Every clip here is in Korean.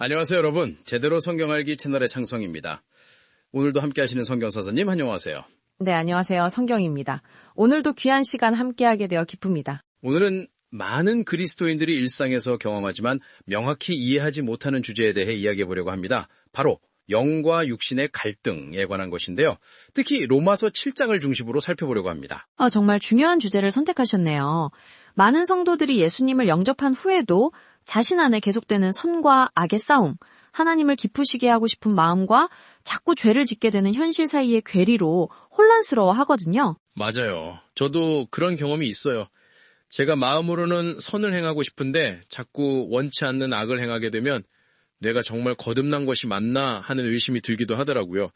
안녕하세요, 여러분. 제대로 성경 알기 채널의 창성입니다. 오늘도 함께 하시는 성경 사사님 안녕하세요. 네, 안녕하세요. 성경입니다. 오늘도 귀한 시간 함께 하게 되어 기쁩니다. 오늘은 많은 그리스도인들이 일상에서 경험하지만 명확히 이해하지 못하는 주제에 대해 이야기해 보려고 합니다. 바로 영과 육신의 갈등에 관한 것인데요. 특히 로마서 7장을 중심으로 살펴보려고 합니다. 아, 정말 중요한 주제를 선택하셨네요. 많은 성도들이 예수님을 영접한 후에도 자신 안에 계속되는 선과 악의 싸움, 하나님을 기쁘시게 하고 싶은 마음과 자꾸 죄를 짓게 되는 현실 사이의 괴리로 혼란스러워 하거든요. 맞아요. 저도 그런 경험이 있어요. 제가 마음으로는 선을 행하고 싶은데 자꾸 원치 않는 악을 행하게 되면 내가 정말 거듭난 것이 맞나 하는 의심이 들기도 하더라고요.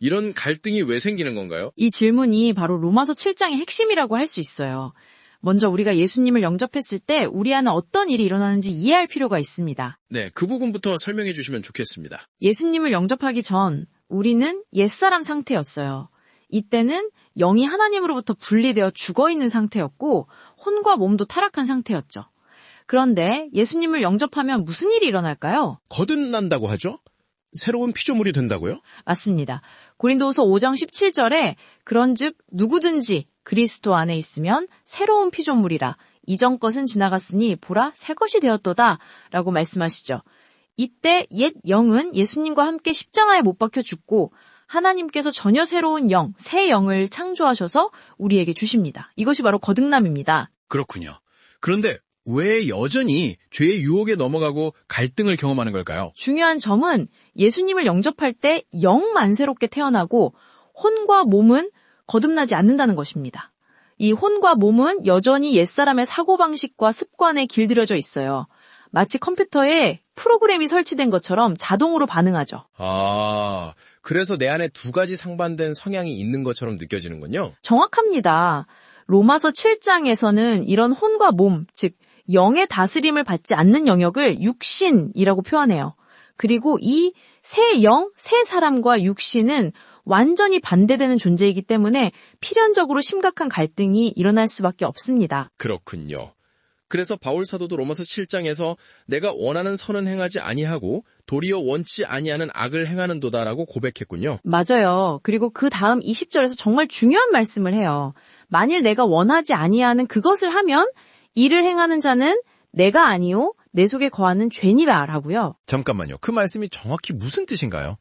이런 갈등이 왜 생기는 건가요? 이 질문이 바로 로마서 7장의 핵심이라고 할 수 있어요. 먼저 우리가 예수님을 영접했을 때 우리 안에 어떤 일이 일어나는지 이해할 필요가 있습니다. 네, 그 부분부터 설명해 주시면 좋겠습니다. 예수님을 영접하기 전 우리는 옛사람 상태였어요. 이때는 영이 하나님으로부터 분리되어 죽어 있는 상태였고 혼과 몸도 타락한 상태였죠. 그런데 예수님을 영접하면 무슨 일이 일어날까요? 거듭난다고 하죠? 새로운 피조물이 된다고요? 맞습니다. 고린도후서 5장 17절에 그런즉 누구든지 그리스도 안에 있으면 새로운 피조물이라 이전 것은 지나갔으니 보라 새 것이 되었도다 라고 말씀하시죠. 이때 옛 영은 예수님과 함께 십자가에 못 박혀 죽고 하나님께서 전혀 새로운 영, 새 영을 창조하셔서 우리에게 주십니다. 이것이 바로 거듭남입니다. 그렇군요. 그런데 왜 여전히 죄의 유혹에 넘어가고 갈등을 경험하는 걸까요? 중요한 점은 예수님을 영접할 때 영만 새롭게 태어나고 혼과 몸은 거듭나지 않는다는 것입니다. 이 혼과 몸은 여전히 옛사람의 사고방식과 습관에 길들여져 있어요. 마치 컴퓨터에 프로그램이 설치된 것처럼 자동으로 반응하죠. 아, 그래서 내 안에 두 가지 상반된 성향이 있는 것처럼 느껴지는군요. 정확합니다. 로마서 7장에서는 이런 혼과 몸, 즉 영의 다스림을 받지 않는 영역을 육신이라고 표현해요. 그리고 이 새 영, 새 사람과 육신은 완전히 반대되는 존재이기 때문에 필연적으로 심각한 갈등이 일어날 수밖에 없습니다. 그렇군요. 그래서 바울 사도도 로마서 7장에서 내가 원하는 선은 행하지 아니하고 도리어 원치 아니하는 악을 행하는도다라고 고백했군요. 맞아요. 그리고 그 다음 20절에서 정말 중요한 말씀을 해요. 만일 내가 원하지 아니하는 그것을 하면 이를 행하는 자는 내가 아니요 내 속에 거하는 죄니라라고요. 잠깐만요. 그 말씀이 정확히 무슨 뜻인가요?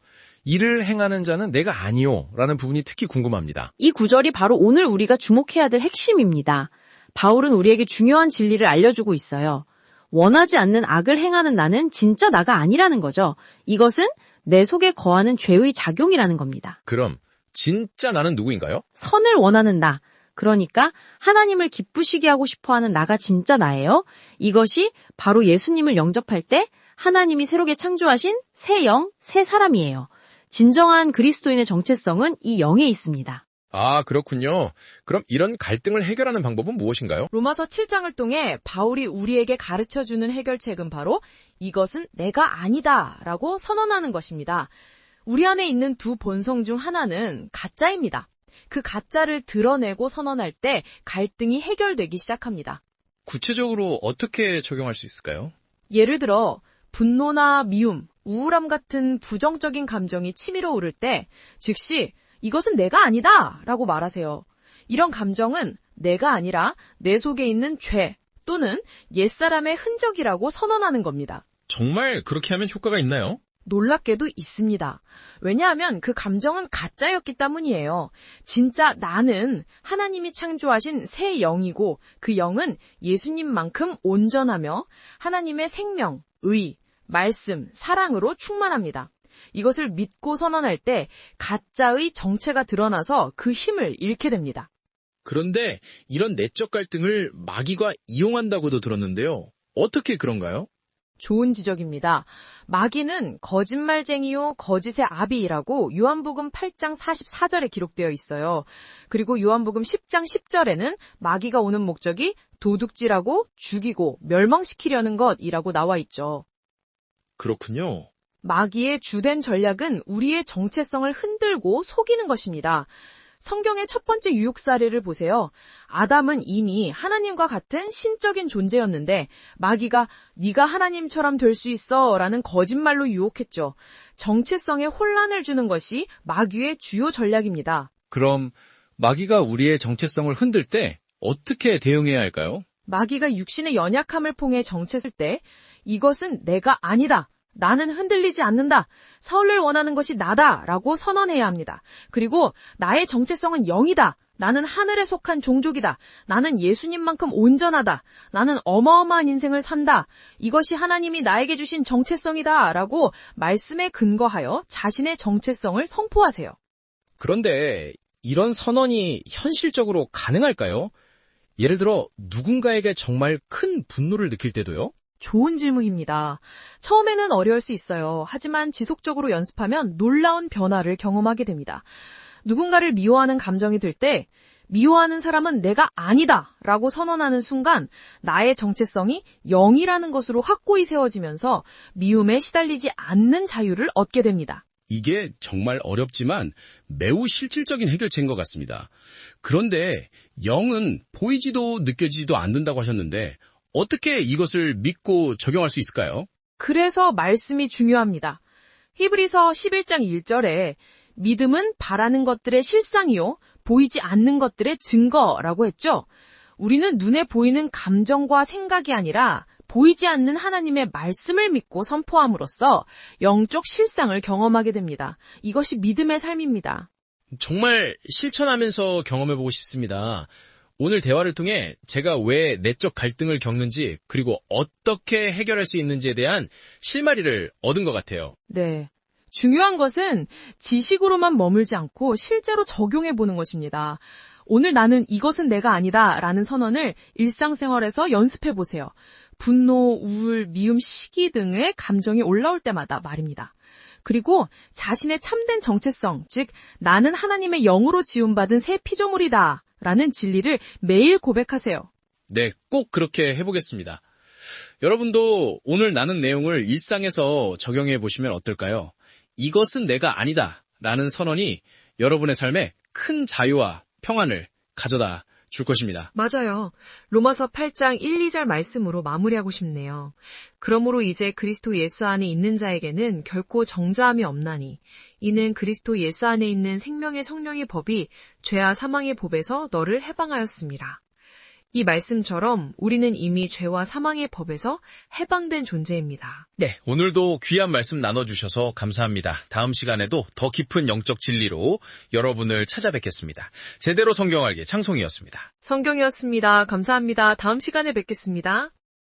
일을 행하는 자는 내가 아니요 라는 부분이 특히 궁금합니다. 이 구절이 바로 오늘 우리가 주목해야 될 핵심입니다. 바울은 우리에게 중요한 진리를 알려주고 있어요. 원하지 않는 악을 행하는 나는 진짜 나가 아니라는 거죠. 이것은 내 속에 거하는 죄의 작용이라는 겁니다. 그럼 진짜 나는 누구인가요? 선을 원하는 나. 그러니까 하나님을 기쁘시게 하고 싶어 하는 나가 진짜 나예요. 이것이 바로 예수님을 영접할 때 하나님이 새롭게 창조하신 새 영, 새 사람이에요. 진정한 그리스도인의 정체성은 이 영에 있습니다. 아, 그렇군요. 그럼 이런 갈등을 해결하는 방법은 무엇인가요? 로마서 7장을 통해 바울이 우리에게 가르쳐 주는 해결책은 바로 이것은 내가 아니다 라고 선언하는 것입니다. 우리 안에 있는 두 본성 중 하나는 가짜입니다. 그 가짜를 드러내고 선언할 때 갈등이 해결되기 시작합니다. 구체적으로 어떻게 적용할 수 있을까요? 예를 들어 분노나 미움, 우울함 같은 부정적인 감정이 치밀어 오를 때 즉시 이것은 내가 아니다 라고 말하세요. 이런 감정은 내가 아니라 내 속에 있는 죄 또는 옛사람의 흔적이라고 선언하는 겁니다. 정말 그렇게 하면 효과가 있나요? 놀랍게도 있습니다. 왜냐하면 그 감정은 가짜였기 때문이에요. 진짜 나는 하나님이 창조하신 새 영이고 그 영은 예수님만큼 온전하며 하나님의 생명, 의, 말씀, 사랑으로 충만합니다. 이것을 믿고 선언할 때 가짜의 정체가 드러나서 그 힘을 잃게 됩니다. 그런데 이런 내적 갈등을 마귀가 이용한다고도 들었는데요. 어떻게 그런가요? 좋은 지적입니다. 마귀는 거짓말쟁이요 거짓의 아비라고 요한복음 8장 44절에 기록되어 있어요. 그리고 요한복음 10장 10절에는 마귀가 오는 목적이 도둑질하고 죽이고 멸망시키려는 것이라고 나와 있죠. 그렇군요. 마귀의 주된 전략은 우리의 정체성을 흔들고 속이는 것입니다. 성경의 첫 번째 유혹 사례를 보세요. 아담은 이미 하나님과 같은 신적인 존재였는데 마귀가 네가 하나님처럼 될 수 있어라는 거짓말로 유혹했죠. 정체성에 혼란을 주는 것이 마귀의 주요 전략입니다. 그럼 마귀가 우리의 정체성을 흔들 때 어떻게 대응해야 할까요? 마귀가 육신의 연약함을 통해 정체쓸 때 이것은 내가 아니다. 나는 흔들리지 않는다. 서울을 원하는 것이 나다. 라고 선언해야 합니다. 그리고 나의 정체성은 영이다. 나는 하늘에 속한 종족이다. 나는 예수님만큼 온전하다. 나는 어마어마한 인생을 산다. 이것이 하나님이 나에게 주신 정체성이다. 라고 말씀에 근거하여 자신의 정체성을 선포하세요. 그런데 이런 선언이 현실적으로 가능할까요? 예를 들어 누군가에게 정말 큰 분노를 느낄 때도요? 좋은 질문입니다. 처음에는 어려울 수 있어요. 하지만 지속적으로 연습하면 놀라운 변화를 경험하게 됩니다. 누군가를 미워하는 감정이 들 때, 미워하는 사람은 내가 아니다 라고 선언하는 순간 나의 정체성이 영이라는 것으로 확고히 세워지면서 미움에 시달리지 않는 자유를 얻게 됩니다. 이게 정말 어렵지만 매우 실질적인 해결책인 것 같습니다. 그런데 영은 보이지도 느껴지지도 않는다고 하셨는데 어떻게 이것을 믿고 적용할 수 있을까요? 그래서 말씀이 중요합니다. 히브리서 11장 1절에 믿음은 바라는 것들의 실상이요, 보이지 않는 것들의 증거라고 했죠. 우리는 눈에 보이는 감정과 생각이 아니라 보이지 않는 하나님의 말씀을 믿고 선포함으로써 영적 실상을 경험하게 됩니다. 이것이 믿음의 삶입니다. 정말 실천하면서 경험해보고 싶습니다. 오늘 대화를 통해 제가 왜 내적 갈등을 겪는지 그리고 어떻게 해결할 수 있는지에 대한 실마리를 얻은 것 같아요. 네. 중요한 것은 지식으로만 머물지 않고 실제로 적용해 보는 것입니다. 오늘 나는 이것은 내가 아니다 라는 선언을 일상생활에서 연습해 보세요. 분노, 우울, 미움, 시기 등의 감정이 올라올 때마다 말입니다. 그리고 자신의 참된 정체성, 즉 나는 하나님의 영으로 지음받은 새 피조물이다 라는 진리를 매일 고백하세요. 네, 꼭 그렇게 해보겠습니다. 여러분도 오늘 나눈 내용을 일상에서 적용해 보시면 어떨까요? 이것은 내가 아니다 라는 선언이 여러분의 삶에 큰 자유와 평안을 가져다 줄 것입니다. 맞아요. 로마서 8장 1, 2절 말씀으로 마무리하고 싶네요. 그러므로 이제 그리스도 예수 안에 있는 자에게는 결코 정자함이 없나니 이는 그리스도 예수 안에 있는 생명의 성령의 법이 죄와 사망의 법에서 너를 해방하였습니다. 이 말씀처럼 우리는 이미 죄와 사망의 법에서 해방된 존재입니다. 네, 오늘도 귀한 말씀 나눠주셔서 감사합니다. 다음 시간에도 더 깊은 영적 진리로 여러분을 찾아뵙겠습니다. 제대로 성경 알기 창송이었습니다. 성경이었습니다. 감사합니다. 다음 시간에 뵙겠습니다.